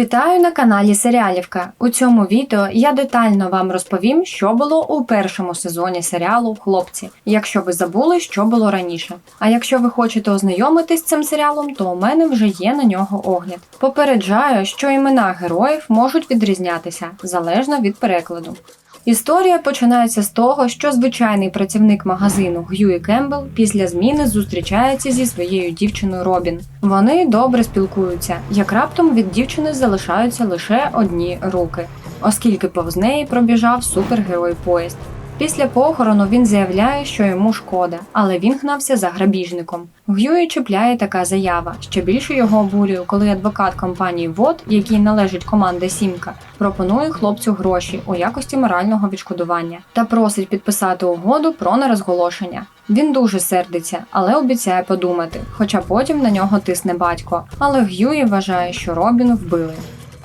Вітаю на каналі Серіалівка. У цьому відео я детально вам розповім, що було у першому сезоні серіалу Хлопці, якщо ви забули, що було раніше. А якщо ви хочете ознайомитись з цим серіалом, то у мене вже є на нього огляд. Попереджаю, що імена героїв можуть відрізнятися залежно від перекладу. Історія починається з того, що звичайний працівник магазину Г'юї Кембл після зміни зустрічається зі своєю дівчиною Робін. Вони добре спілкуються, як раптом від дівчини залишаються лише одні руки, оскільки повз неї пробіжав супергерой поїзд. Після похорону він заявляє, що йому шкода, але він гнався за грабіжником. Г'юї чіпляє така заява. Ще більше його обурює, коли адвокат компанії ВОД, який належить команди Сімка, пропонує хлопцю гроші у якості морального відшкодування та просить підписати угоду про нерозголошення. Він дуже сердиться, але обіцяє подумати, хоча потім на нього тисне батько. Але Г'юї вважає, що Робін вбили.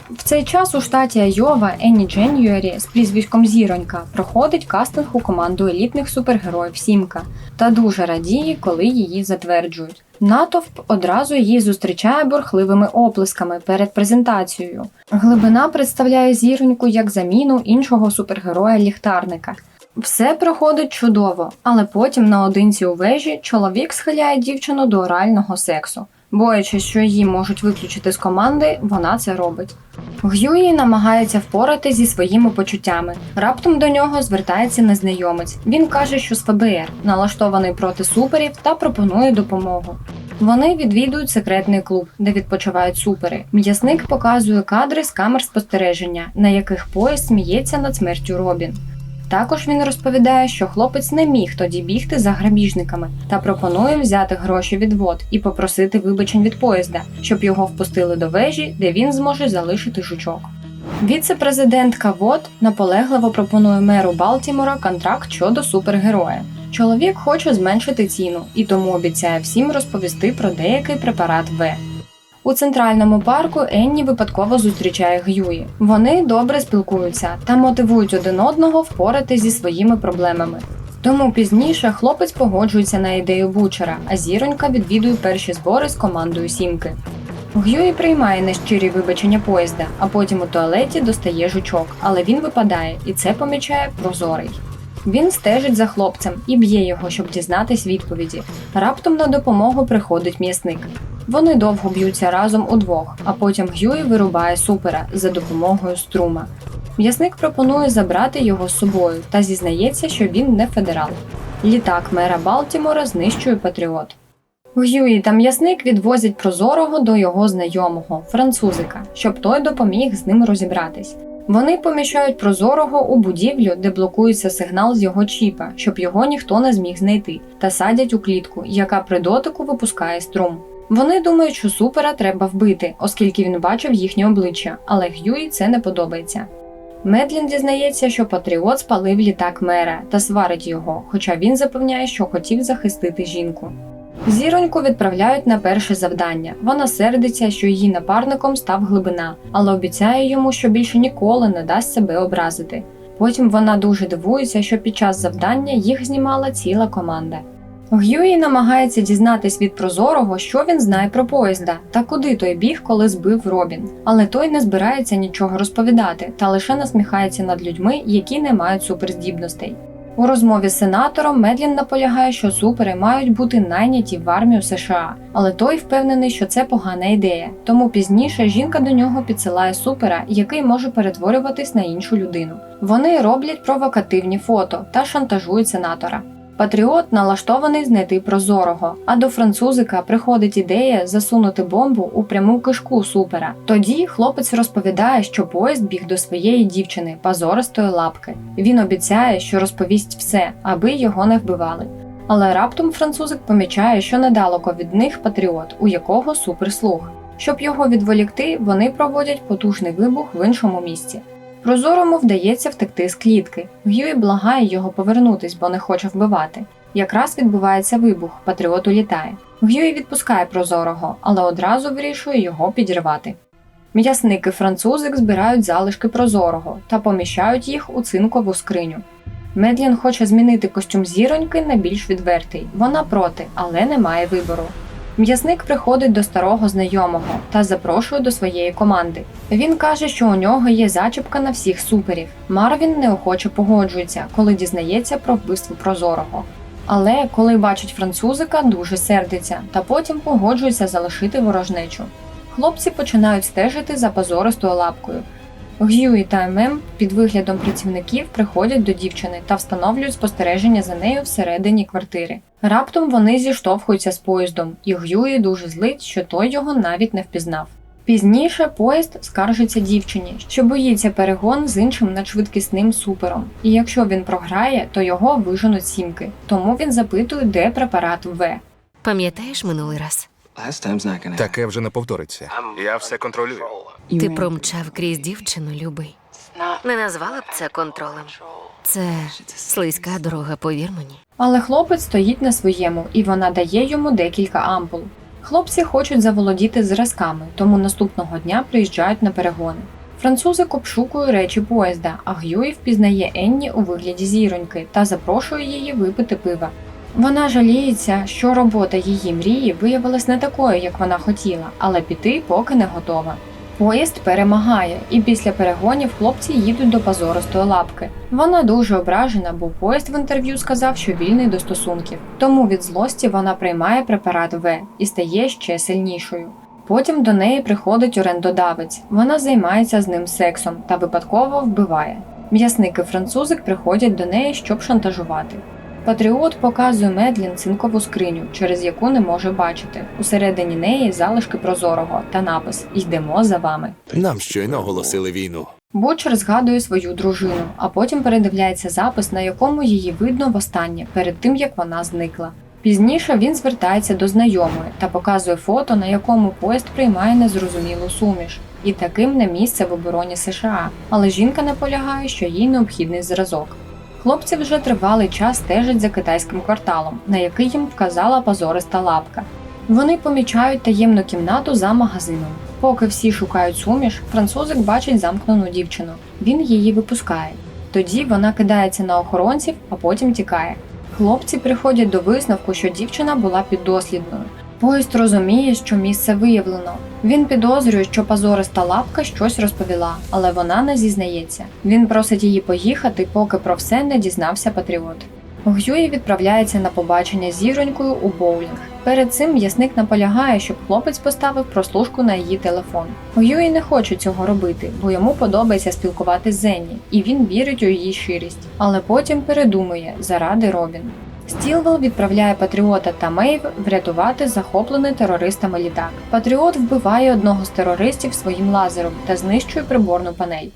В цей час у штаті Айова Енні Дженюері з прізвиськом Зіронька проходить кастинг у команду елітних супергероїв Сімка та дуже радіє, коли її затверджують. Натовп одразу її зустрічає бурхливими оплесками перед презентацією. Глибина представляє зіроньку як заміну іншого супергероя ліхтарника. Все проходить чудово, але потім наодинці у вежі чоловік схиляє дівчину до орального сексу. Боячись, що її можуть виключити з команди, вона це робить. Г'юї намагається впорати зі своїми почуттями. Раптом до нього звертається незнайомець. Він каже, що з ФБР, налаштований проти суперів та пропонує допомогу. Вони відвідують секретний клуб, де відпочивають супери. М'ясник показує кадри з камер спостереження, на яких поїзд сміється над смертю Робін. Також він розповідає, що хлопець не міг тоді бігти за грабіжниками та пропонує взяти гроші від вод і попросити вибачень від поїзда, щоб його впустили до вежі, де він зможе залишити жучок. Віце-президентка ВОД наполегливо пропонує меру Балтімора контракт щодо супергероя. Чоловік хоче зменшити ціну і тому обіцяє всім розповісти про деякий препарат В. У центральному парку Енні випадково зустрічає Г'юї. Вони добре спілкуються та мотивують один одного впорати зі своїми проблемами. Тому пізніше хлопець погоджується на ідею Бучера, а зіронька відвідує перші збори з командою Сімки. Г'юї приймає нещирі вибачення поїзда, а потім у туалеті достає жучок, але він випадає, і це помічає прозорий. Він стежить за хлопцем і б'є його, щоб дізнатись відповіді. Раптом на допомогу приходить м'ясник. Вони довго б'ються разом удвох, а потім Г'юї вирубає супера за допомогою струма. М'ясник пропонує забрати його з собою та зізнається, що він не федерал. Літак мера Балтімора знищує патріот. Г'юї та м'ясник відвозять прозорого до його знайомого, французика, щоб той допоміг з ним розібратись. Вони поміщають прозорого у будівлю, де блокується сигнал з його чіпа, щоб його ніхто не зміг знайти, та садять у клітку, яка при дотику випускає струм. Вони думають, що супера треба вбити, оскільки він бачив їхнє обличчя, але Г'юї це не подобається. Медлін дізнається, що Патріот спалив літак мера та сварить його, хоча він запевняє, що хотів захистити жінку. Зіроньку відправляють на перше завдання. Вона сердиться, що її напарником став глибина, але обіцяє йому, що більше ніколи не дасть себе образити. Потім вона дуже дивується, що під час завдання їх знімала ціла команда. Г'юї намагається дізнатись від прозорого, що він знає про поїзда та куди той біг, коли збив Робін. Але той не збирається нічого розповідати та лише насміхається над людьми, які не мають суперздібностей. У розмові з сенатором Медлін наполягає, що супери мають бути найняті в армію США, але той впевнений, що це погана ідея. Тому пізніше жінка до нього підсилає супера, який може перетворюватись на іншу людину. Вони роблять провокативні фото та шантажують сенатора. Патріот налаштований знайти прозорого, а до французика приходить ідея засунути бомбу у пряму кишку супера. Тоді хлопець розповідає, що поїзд біг до своєї дівчини пазористої лапки. Він обіцяє, що розповість все, аби його не вбивали. Але раптом французик помічає, що недалеко від них патріот, у якого суперслух. Щоб його відволікти, вони проводять потужний вибух в іншому місці. Прозорому вдається втекти з клітки. Г'юї благає його повернутись, бо не хоче вбивати. Якраз відбувається вибух, патріот улітає. Г'юї відпускає прозорого, але одразу вирішує його підірвати. М'ясник і французик збирають залишки прозорого та поміщають їх у цинкову скриню. Медлін хоче змінити костюм зіроньки на більш відвертий. Вона проти, але не має вибору. М'ясник приходить до старого знайомого та запрошує до своєї команди. Він каже, що у нього є зачіпка на всіх суперів. Марвін неохоче погоджується, коли дізнається про вбивство прозорого. Але коли бачить французика, дуже сердиться та потім погоджується залишити ворожнечу. Хлопці починають стежити за позористою лапкою. Г'юї та ММ під виглядом працівників приходять до дівчини та встановлюють спостереження за нею всередині квартири. Раптом вони зіштовхуються з поїздом, і Г'юї дуже злить, що той його навіть не впізнав. Пізніше поїзд скаржиться дівчині, що боїться перегон з іншим надшвидкісним супером. І якщо він програє, то його виженуть сімки. Тому він запитує, де препарат В. Пам'ятаєш минулий раз? Таке вже не повториться. Я все контролюю. Ти промчав крізь дівчину, любий. Не назвала б це контролем. Це слизька дорога, повір мені. Але хлопець стоїть на своєму, і вона дає йому декілька ампул. Хлопці хочуть заволодіти зразками, тому наступного дня приїжджають на перегони. Французик обшукує речі поїзда, а Гюї впізнає Енні у вигляді зіроньки та запрошує її випити пива. Вона жаліється, що робота її мрії виявилась не такою, як вона хотіла, але піти поки не готова. Поїзд перемагає, і після перегонів хлопці їдуть до позористої лапки. Вона дуже ображена, бо поїзд в інтерв'ю сказав, що вільний до стосунків. Тому від злості вона приймає препарат В і стає ще сильнішою. Потім до неї приходить орендодавець. Вона займається з ним сексом та випадково вбиває. М'ясник і французик приходять до неї, щоб шантажувати. Патріот показує Медлін цинкову скриню, через яку не може бачити. Усередині неї залишки прозорого та напис Йдемо за вами. Нам щойно оголосили війну. Бучер згадує свою дружину, а потім передивляється запис, на якому її видно востаннє перед тим як вона зникла. Пізніше він звертається до знайомої та показує фото, на якому поїзд приймає незрозумілу суміш. І таким не місце в обороні США, але жінка наполягає, що їй необхідний зразок. Хлопці вже тривалий час стежать за китайським кварталом, на який їм вказала позориста лапка. Вони помічають таємну кімнату за магазином. Поки всі шукають суміш, французик бачить замкнену дівчину. Він її випускає. Тоді вона кидається на охоронців, а потім тікає. Хлопці приходять до висновку, що дівчина була піддослідною. Поїзд розуміє, що місце виявлено. Він підозрює, що позориста лапка щось розповіла, але вона не зізнається. Він просить її поїхати, поки про все не дізнався патріот. Гюї відправляється на побачення зіронькою у боулінг. Перед цим м'ясник наполягає, щоб хлопець поставив прослушку на її телефон. Гюї не хоче цього робити, бо йому подобається спілкуватися з Зенні, і він вірить у її щирість, але потім передумує заради Робін. Стілвел відправляє Патріота та Мейв врятувати захоплений терористами літак. Патріот вбиває одного з терористів своїм лазером та знищує приборну панель.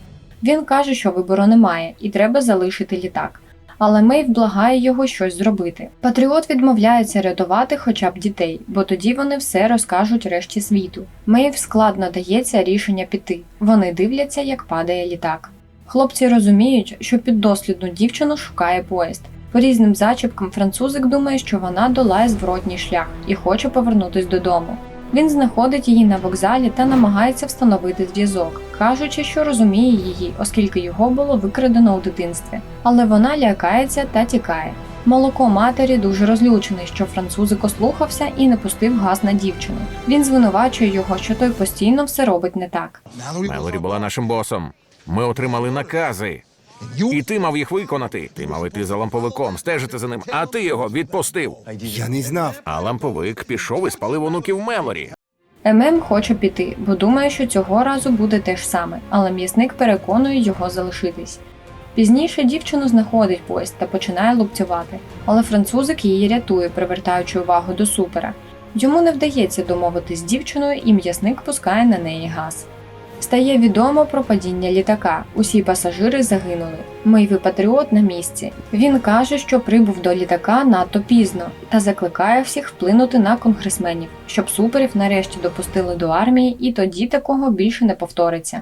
Він каже, що вибору немає і треба залишити літак. Але Мейв благає його щось зробити. Патріот відмовляється рятувати хоча б дітей, бо тоді вони все розкажуть решті світу. Мейв складно дається рішення піти. Вони дивляться, як падає літак. Хлопці розуміють, що піддослідну дівчину шукає поїзд. По різним зачіпкам французик думає, що вона долає зворотній шлях і хоче повернутись додому. Він знаходить її на вокзалі та намагається встановити зв'язок, кажучи, що розуміє її, оскільки його було викрадено у дитинстві. Але вона лякається та тікає. Молоко матері дуже розлючений, що французик ослухався і не пустив газ на дівчину. Він звинувачує його, що той постійно все робить не так. Мелорі була нашим босом. Ми отримали накази. І ти мав їх виконати. Ти мав іти за ламповиком, стежити за ним, а ти його відпустив. Я не знав. А ламповик пішов і спалив онуків Мелорі. ММ хоче піти, бо думає, що цього разу буде те ж саме, але м'ясник переконує його залишитись. Пізніше дівчину знаходить поїзд та починає лупцювати, але французик її рятує, привертаючи увагу до супера. Йому не вдається домовитись з дівчиною, і м'ясник пускає на неї газ. Стає відомо про падіння літака. Усі пасажири загинули. Мейві Патріот на місці. Він каже, що прибув до літака надто пізно та закликає всіх вплинути на конгресменів, щоб суперів нарешті допустили до армії, і тоді такого більше не повториться.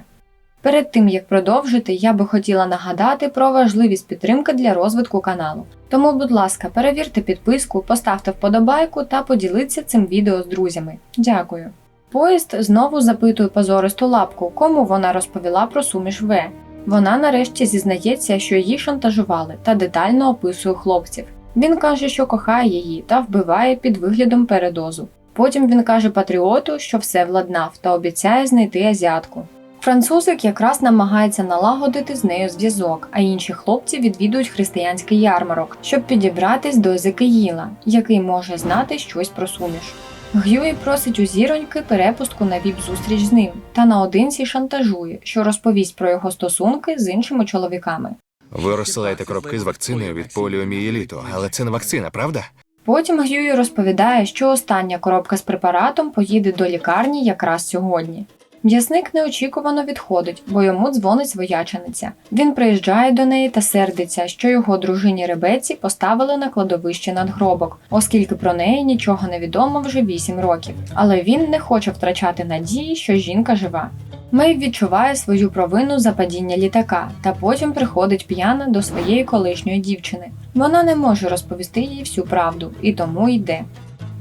Перед тим як продовжити, я би хотіла нагадати про важливість підтримки для розвитку каналу. Тому, будь ласка, перевірте підписку, поставте вподобайку та поділіться цим відео з друзями. Дякую. Поїзд знову запитує позористу лапку, кому вона розповіла про суміш В. Вона нарешті зізнається, що її шантажували та детально описує хлопців. Він каже, що кохає її та вбиває під виглядом передозу. Потім він каже патріоту, що все владнав, та обіцяє знайти азіатку. Французик якраз намагається налагодити з нею зв'язок, а інші хлопці відвідують християнський ярмарок, щоб підібратись до Езекиїла, який може знати щось про суміш. Г'юї просить у зіроньки перепустку на віп-зустріч з ним та наодинці шантажує, що розповість про його стосунки з іншими чоловіками. Ви розсилаєте коробки з вакциною від поліомієліту, але це не вакцина, правда? Потім Г'юї розповідає, що остання коробка з препаратом поїде до лікарні якраз сьогодні. М'ясник неочікувано відходить, бо йому дзвонить своячениця. Він приїжджає до неї та сердиться, що його дружині Ребеці поставили на кладовище надгробок, оскільки про неї нічого не відомо вже 8 років. Але він не хоче втрачати надії, що жінка жива. Мей відчуває свою провину за падіння літака та потім приходить п'яна до своєї колишньої дівчини. Вона не може розповісти їй всю правду і тому йде.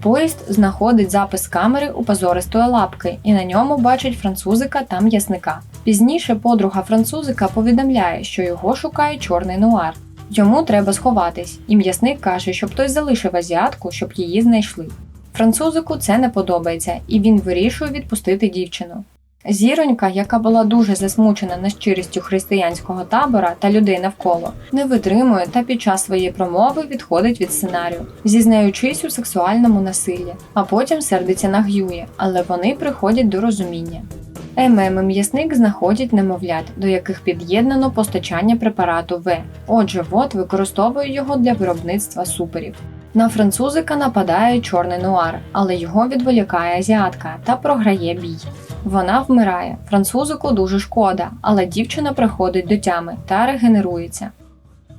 Поїзд знаходить запис камери у позористої лапки, і на ньому бачить французика та м'ясника. Пізніше подруга французика повідомляє, що його шукає чорний нуар. Йому треба сховатись, і м'ясник каже, щоб той залишив азіатку, щоб її знайшли. Французику це не подобається, і він вирішує відпустити дівчину. Зіронька, яка була дуже засмучена нещирістю християнського табора та людей навколо, не витримує та під час своєї промови відходить від сценарію, зізнаючись у сексуальному насиллі, а потім сердиться на Г'ює, але вони приходять до розуміння. ММ і м'ясник знаходять немовлят, до яких під'єднано постачання препарату В. Отже, ВОД використовує його для виробництва суперів. На французика нападає чорний нуар, але його відволікає азіатка та програє бій. Вона вмирає. Французику дуже шкода, але дівчина приходить до тями та регенерується.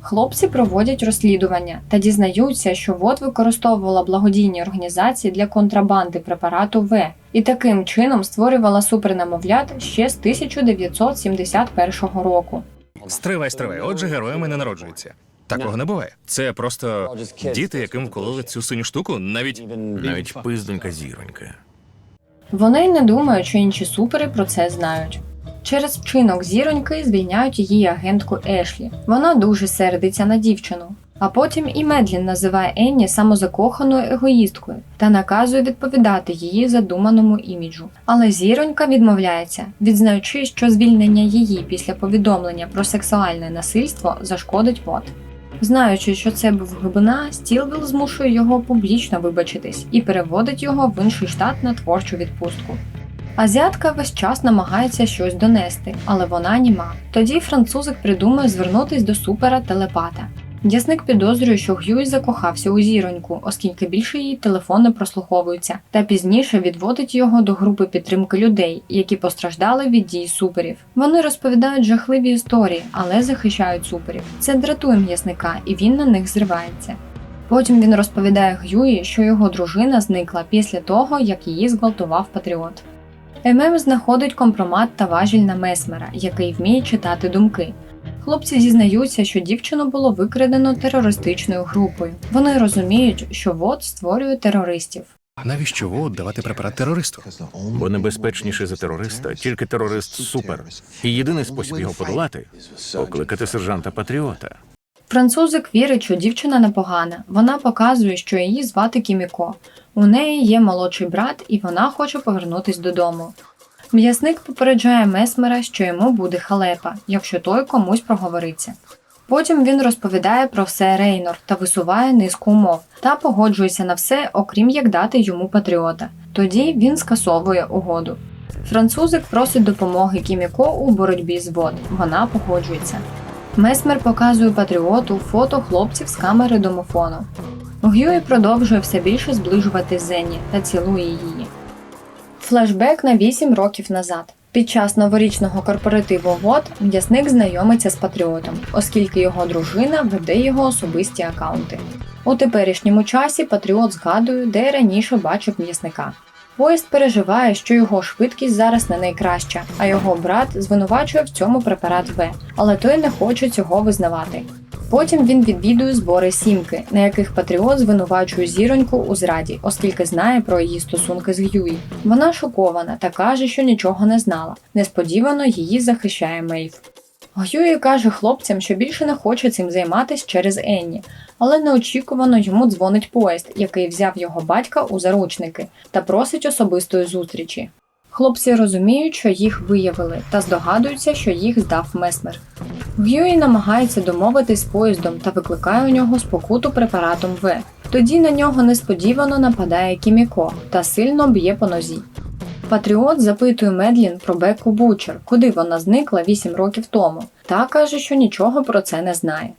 Хлопці проводять розслідування та дізнаються, що ВОД використовувала благодійні організації для контрабанди препарату В і таким чином створювала супернемовлят ще з 1971 року. Стривай, стривай. Отже, героями не народжуються. Такого не буває. Це просто діти, яким вкололи цю синю штуку, навіть Навіть пиздонька зіронька. Вони й не думають, що інші супери про це знають. Через вчинок зіроньки звільняють її агентку Ешлі. Вона дуже сердиться на дівчину. А потім і Медлін називає Енні самозакоханою егоїсткою та наказує відповідати її задуманому іміджу. Але зіронька відмовляється, відзнаючи, що звільнення її після повідомлення про сексуальне насильство зашкодить вод. Знаючи, що це був глибина, Стілвіл змушує його публічно вибачитись і переводить його в інший штат на творчу відпустку. Азіатка весь час намагається щось донести, але вона німа. Тоді французик придумує звернутись до супера телепата. Дясник підозрює, що Г'юй закохався у зіроньку, оскільки більше її телефон не прослуховується, та пізніше відводить його до групи підтримки людей, які постраждали від дій суперів. Вони розповідають жахливі історії, але захищають суперів. Це дратує м'ясника, і він на них зривається. Потім він розповідає Г'юї, що його дружина зникла після того, як її зґвалтував патріот. ММ знаходить компромат та важіль на Месмера, який вміє читати думки. Хлопці зізнаються, що дівчину було викрадено терористичною групою. Вони розуміють, що ВОД створює терористів. а навіщо ВОД давати препарат терористу? Бо небезпечніше за терориста, тільки терорист супер. І єдиний спосіб його подолати покликати сержанта патріота. Французик вірить, що дівчина непогана. Вона показує, що її звати Кіміко. У неї є молодший брат, і вона хоче повернутись додому. М'ясник попереджає Месмера, що йому буде халепа, якщо той комусь проговориться. Потім він розповідає про все Рейнор та висуває низку умов та погоджується на все, окрім як дати йому патріота. Тоді він скасовує угоду. Французик просить допомоги Кіміко у боротьбі з вод. Вона погоджується. Месмер показує патріоту фото хлопців з камери домофону. Г'юї продовжує все більше зближувати Зенні та цілує її. Флешбек на 8 років назад. Під час новорічного корпоративу ВОД м'ясник знайомиться з патріотом, оскільки його дружина веде його особисті акаунти. У теперішньому часі патріот згадує, де раніше бачив м'ясника. Поїзд переживає, що його швидкість зараз не найкраща, а його брат звинувачує в цьому препарат В, але той не хоче цього визнавати. Потім він відвідує збори сімки, на яких Патріот звинувачує зіроньку у зраді, оскільки знає про її стосунки з Г'юї. Вона шокована та каже, що нічого не знала. Несподівано її захищає Мейв. Гюї каже хлопцям, що більше не хоче цим займатися через Енні, але неочікувано йому дзвонить поїзд, який взяв його батька у заручники, та просить особистої зустрічі. Хлопці розуміють, що їх виявили, та здогадуються, що їх здав месмер. Гюї намагається домовитись з поїздом та викликає у нього спокуту препаратом В. Тоді на нього несподівано нападає Кіміко та сильно б'є по нозі. Патріот запитує Медлін про Беку Бучер, куди вона зникла 8 років тому, та каже, що нічого про це не знає.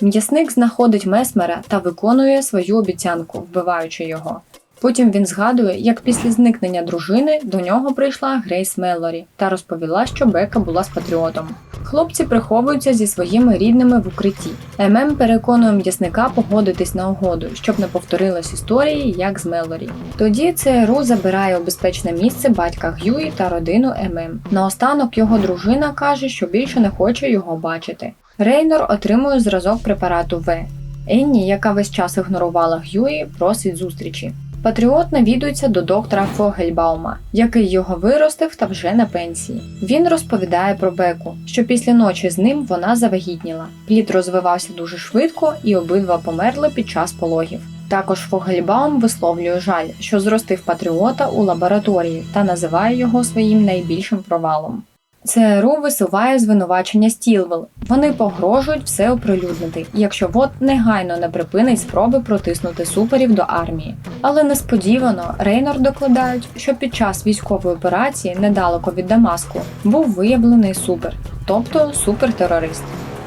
М'ясник знаходить месмера та виконує свою обіцянку, вбиваючи його. Потім він згадує, як після зникнення дружини до нього прийшла Грейс Меллорі та розповіла, що Бека була з патріотом. Хлопці приховуються зі своїми рідними в укритті. ММ переконує м'ясника погодитись на угоду, щоб не повторилась історії, як з Меллорі. Тоді ЦРУ забирає у безпечне місце батька Г'юї та родину ММ. Наостанок його дружина каже, що більше не хоче його бачити. Рейнор отримує зразок препарату В. Енні, яка весь час ігнорувала Г'юї, просить зустрічі. Патріот навідується до доктора Фогельбаума, який його виростив та вже на пенсії. Він розповідає про Беку, що після ночі з ним вона завагітніла. Плід розвивався дуже швидко, і обидва померли під час пологів. Також Фогельбаум висловлює жаль, що зростив патріота у лабораторії та називає його своїм найбільшим провалом. ЦРУ висуває звинувачення Стілвел. Вони погрожують все оприлюднити, якщо ВОД негайно не припинить спроби протиснути суперів до армії. Але несподівано Рейнор докладають, що під час військової операції недалеко від Дамаску був виявлений супер, тобто супертерорист.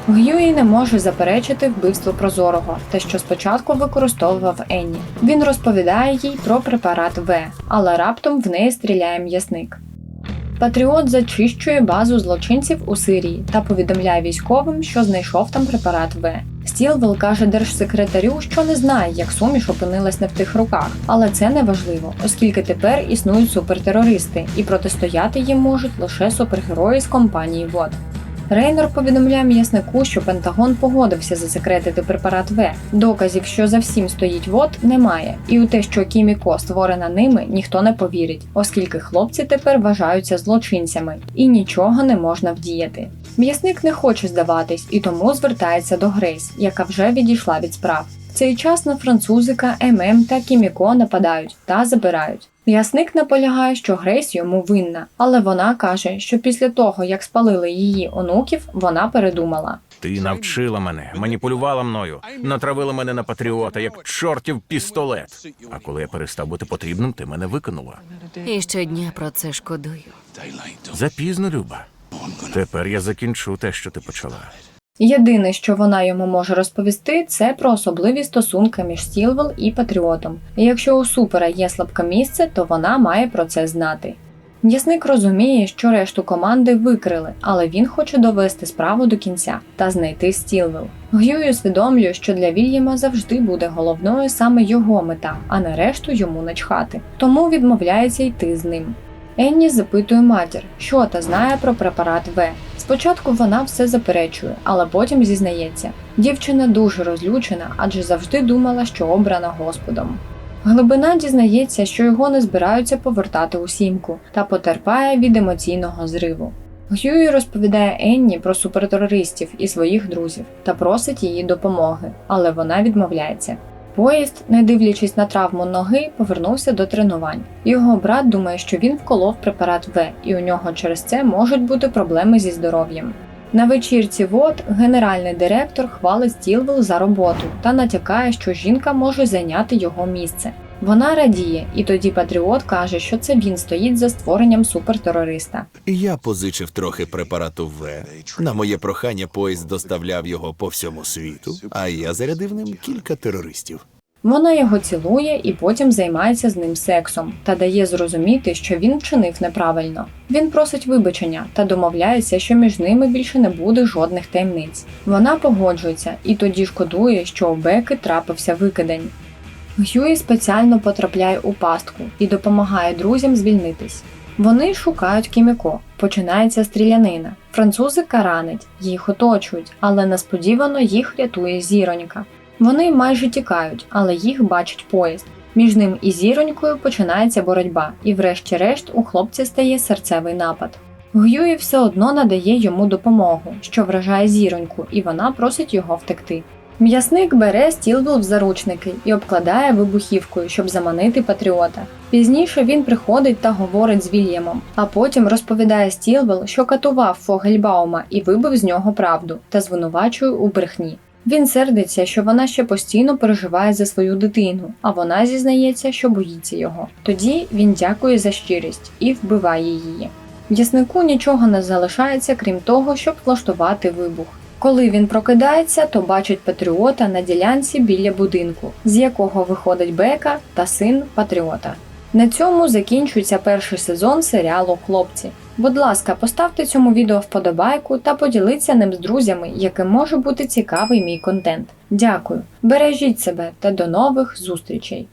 Г'юї не може заперечити вбивство прозорого, те, що спочатку використовував Енні. Він розповідає їй про препарат В, але раптом в неї стріляє м'ясник. Патріот зачищує базу злочинців у Сирії та повідомляє військовим, що знайшов там препарат В. Стілвел каже держсекретарю, що не знає, як суміш опинилась не в тих руках, але це не важливо, оскільки тепер існують супертерористи, і протистояти їм можуть лише супергерої з компанії ВОД. Рейнор повідомляє м'яснику, що Пентагон погодився засекретити препарат В. Доказів, що за всім стоїть ВОД, немає, і у те, що Кіміко створена ними, ніхто не повірить, оскільки хлопці тепер вважаються злочинцями і нічого не можна вдіяти. М'ясник не хоче здаватись і тому звертається до Грейс, яка вже відійшла від справ. Цей час на французика ММ та Кіміко нападають та забирають. М'ясник наполягає, що Грейс йому винна, але вона каже, що після того, як спалили її онуків, вона передумала. Ти навчила мене, маніпулювала мною, натравила мене на патріота, як чортів пістолет. А коли я перестав бути потрібним, ти мене викинула. І щодня про це шкодую. Запізно, Люба. Тепер я закінчу те, що ти почала. Єдине, що вона йому може розповісти, це про особливі стосунки між Стілвел і Патріотом. І якщо у супера є слабке місце, то вона має про це знати. М'ясник розуміє, що решту команди викрили, але він хоче довести справу до кінця та знайти Стілвел. Г'юй усвідомлює, що для Вільяма завжди буде головною саме його мета, а не решту йому начхати. Тому відмовляється йти з ним. Енні запитує матір, що та знає про препарат В. Спочатку вона все заперечує, але потім зізнається. Дівчина дуже розлючена, адже завжди думала, що обрана Господом. Глибина дізнається, що його не збираються повертати у сімку та потерпає від емоційного зриву. Гюї розповідає Енні про супертерористів і своїх друзів та просить її допомоги, але вона відмовляється. Поїзд, не дивлячись на травму ноги, повернувся до тренувань. Його брат думає, що він вколов препарат В, і у нього через це можуть бути проблеми зі здоров'ям. На вечірці ВОД генеральний директор хвалить Стілвел за роботу та натякає, що жінка може зайняти його місце. Вона радіє, і тоді Патріот каже, що це він стоїть за створенням супертерориста. Я позичив трохи препарату В. На моє прохання поїзд доставляв його по всьому світу, а я зарядив ним кілька терористів. Вона його цілує і потім займається з ним сексом та дає зрозуміти, що він вчинив неправильно. Він просить вибачення та домовляється, що між ними більше не буде жодних таємниць. Вона погоджується і тоді шкодує, що у Беки трапився викидень. Гюї спеціально потрапляє у пастку і допомагає друзям звільнитись. Вони шукають Кіміко. Починається стрілянина. Французи каранить, їх оточують, але несподівано їх рятує зіронька. Вони майже тікають, але їх бачить поїзд. Між ним і зіронькою починається боротьба, і врешті-решт у хлопця стає серцевий напад. Гюї все одно надає йому допомогу, що вражає зіроньку, і вона просить його втекти. М'ясник бере Стілвіл в заручники і обкладає вибухівкою, щоб заманити патріота. Пізніше він приходить та говорить з Вільямом, а потім розповідає Стілвел, що катував Фогельбаума і вибив з нього правду та звинувачує у брехні. Він сердиться, що вона ще постійно переживає за свою дитину, а вона зізнається, що боїться його. Тоді він дякує за щирість і вбиває її. М'яснику нічого не залишається, крім того, щоб влаштувати вибух. Коли він прокидається, то бачить патріота на ділянці біля будинку, з якого виходить Бека та син патріота. На цьому закінчується перший сезон серіалу Хлопці. Будь ласка, поставте цьому відео вподобайку та поділіться ним з друзями, яким може бути цікавий мій контент. Дякую. Бережіть себе та до нових зустрічей!